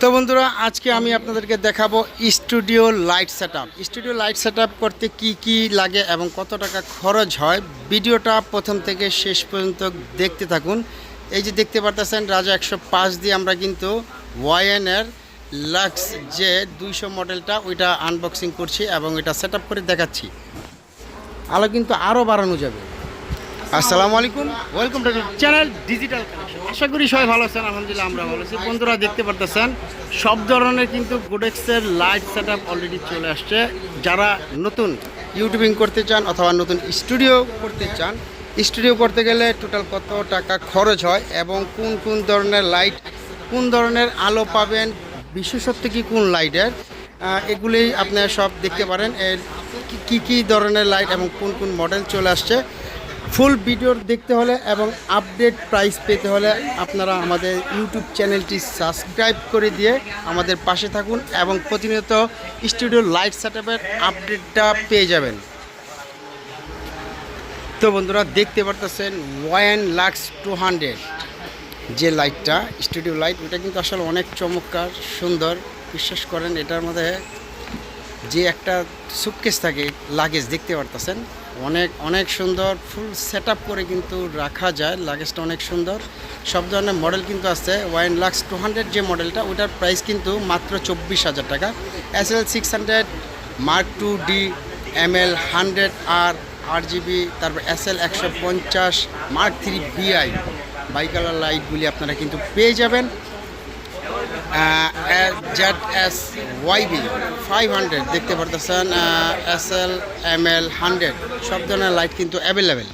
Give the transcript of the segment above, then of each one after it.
তো বন্ধুরা, আজকে আমি আপনাদেরকে দেখাবো studio light set studio light set করতে কি কি লাগে এবং কত টাকা খরচ হয়, ভিডিওটা প্রথম থেকে শেষ পর্যন্ত দেখতে থাকুন। এই যে দেখতে পারতেছেন, রাজা একশো পাঁচ দিয়ে আমরা কিন্তু ওয়াইএনের লাক্স যে দুইশো মডেলটা ওইটা আনবক্সিং করছি এবং এটা সেট করে দেখাচ্ছি। আলো কিন্তু আরও বাড়ানো যাবে। আসসালামু আলাইকুম। ওয়েলকাম টু চ্যানেল ডিজিটাল আশা করি সবাই ভালো আছেন, আলহামদুলিল্লাহ আমরা ভালো আছি। বন্ধুরা, দেখতে পারতেছেন, সব ধরনের কিন্তু গোডেক্সের লাইট সেট অলরেডি চলে আসছে। যারা নতুন ইউটিউবিং করতে চান অথবা নতুন স্টুডিও করতে চান স্টুডিও করতে গেলে টোটাল কত টাকা খরচ হয় এবং কোন কোন ধরনের লাইট কোন ধরনের আলো পাবেন, বিশেষত্ব কি কোন লাইটের এগুলি আপনারা সব দেখতে পারেন। এর কি কি ধরনের লাইট এবং কোন কোন মডেল চলে আসছে। ফুল ভিডিও দেখতে হলে এবং আপডেট প্রাইস পেতে হলে আপনারা আমাদের ইউটিউব চ্যানেলটি সাবস্ক্রাইব করে দিয়ে আমাদের পাশে থাকুন এবং প্রতিনিয়ত স্টুডিও লাইট সেট আপডেটটা পেয়ে যাবেন। তো বন্ধুরা, দেখতে পারতেছেন ওয়ান লাক্স টু হান্ড্রেড। যে লাইটটা, স্টুডিও লাইট, ওটা কিন্তু আসলে অনেক চমৎকার, সুন্দর। বিশ্বাস করেন, এটার মধ্যে যে একটা সুটকেস থাকে, লাগেজ, দেখতে পারতেছেন? অনেক অনেক সুন্দর ফুল সেট করে কিন্তু রাখা যায় লাগেজটা অনেক সুন্দর। সব ধরনের মডেল কিন্তু আছে, ওয়াইন লাক্স টু হান্ড্রেড যে মডেলটা ওটার প্রাইস কিন্তু মাত্র চব্বিশ হাজার টাকা। S L six hundred mark two D M L hundred আর আট জিবি তারপর এস এল একশো পঞ্চাশ mark three BI bi colour লাইটগুলি আপনারা কিন্তু পেয়ে যাবেন। Z S YB five hundred দেখতে পারতেছেন S L M L hundred সব ধরনের লাইট কিন্তু অ্যাভেলেবেল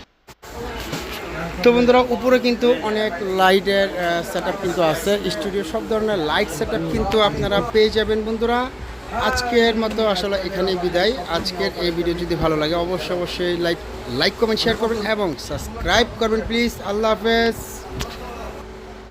তো বন্ধুরা, উপরে কিন্তু অনেক লাইটের সেট কিন্তু আছে। স্টুডিও সব ধরনের লাইট সেট কিন্তু আপনারা পেয়ে যাবেন বন্ধুরা। আজকের মতো আসলে এখানেই বিদায়। আজকের এই ভিডিও যদি ভালো লাগে, অবশ্যই অবশ্যই লাইক লাইক কমেন্ট শেয়ার করবেন এবং সাবস্ক্রাইব করবেন প্লিজ আল্লাহ হাফেজ।